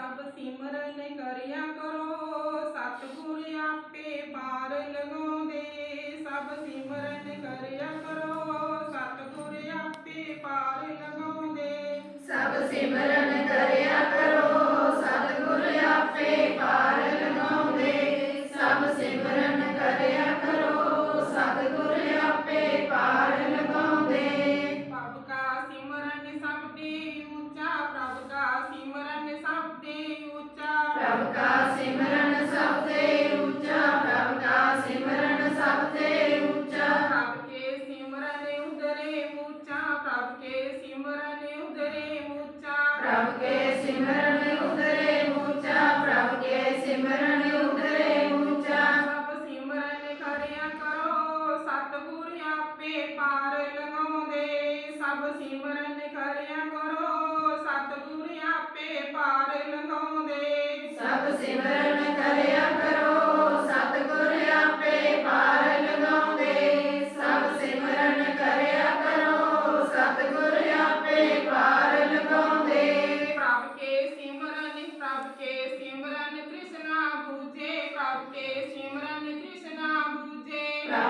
ਸਭ ਸਿਮਰਨ ਕਰਿਆ ਕਰੋ, ਸਤਿਗੁਰ ਆਪੇ ਪਾਰ ਲਗਾਉਂਦੇ। ਸਭ ਸਿਮਰਨ ਕਰਿਆ ਕਰੋ, ਸਤਿਗੁਰ ਆਪੇ ਪਾਰ ਲਗਾਉਂਦੇ। ਸਭ ਸਿਮਰਨ प्रभु का सिमरन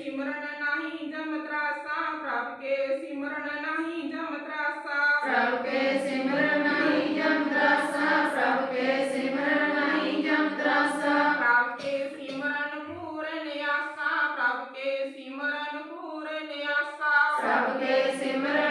ਸਿਮਰਨ ਨਹੀਂ ਜਮ ਤਰਾਸਾ ਪ੍ਰਭ ਕੇ ਸਿਮਰਨ ਨਹੀਂ ਜਮ ਤਰਾਸਾ ਪ੍ਰਭ ਕੇ ਸਿਮਰਨ ਨਹੀਂ ਜਮ ਤਰਾਸਾ ਪ੍ਰਭ ਕੇ ਸਿਮਰਨ ਨਹੀਂ ਜਮ ਤਰਾਸਾ ਪ੍ਰਭ ਕੇ ਸਿਮਰਨ ਪੂਰਨ ਆਸਾ ਪ੍ਰਭ ਕੇ ਸਿਮਰਨ ਪੂਰਨ ਆਸਾ ਪ੍ਰਭ ਕੇ ਸਿਮਰਨ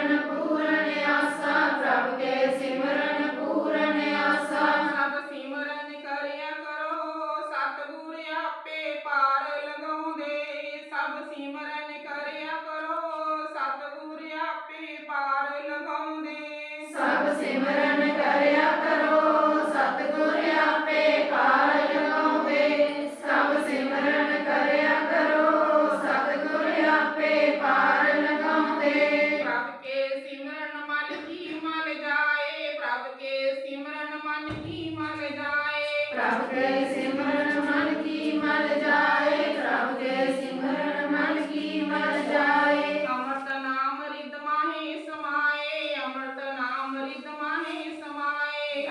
ਸਿਮਰਨ ਕਰਿਆ ਕਰੋ, ਸਤਿਗੁਰ ਆਪੇ ਕਾਰਜ ਲਾਵੇ ਸਭ ਸਿਮਰਨ ਕਰਿਆ ਕਰੋ, ਸਤਿਗੁਰ ਆਪੇ ਪਾਰ ਲਗਾਉਂਦੇ ਪੱਕੇ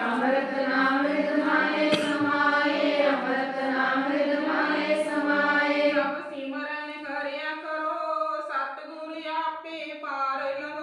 ਅੰਮ੍ਰਿਤ ਨਾਮ ਰਿਧਮਾਏ ਸਮਾਏ, ਅੰਮ੍ਰਿਤ ਨਾਮ ਰਿਧਮਾਏ ਸਮਾਏ। ਪ੍ਰਭ ਸਿਮਰਨ ਕਰਿਆ ਕਰੋ ਸਤਿਗੁਰ ਆਪੇ ਪਾਰ ਲਓ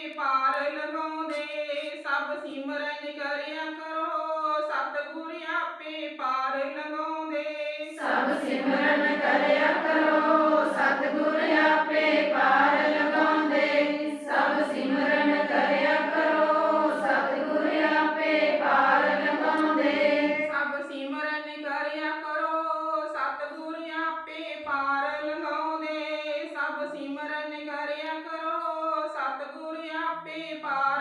ਪਾਰ ਲਗਾਉਂਦੇ ਸਭ ਸਿਮਰਨ ਕਰਿਆ ਕਰੋ ਸਤਿਗੁਰ ਆਪੇ ਪਾਰ 比巴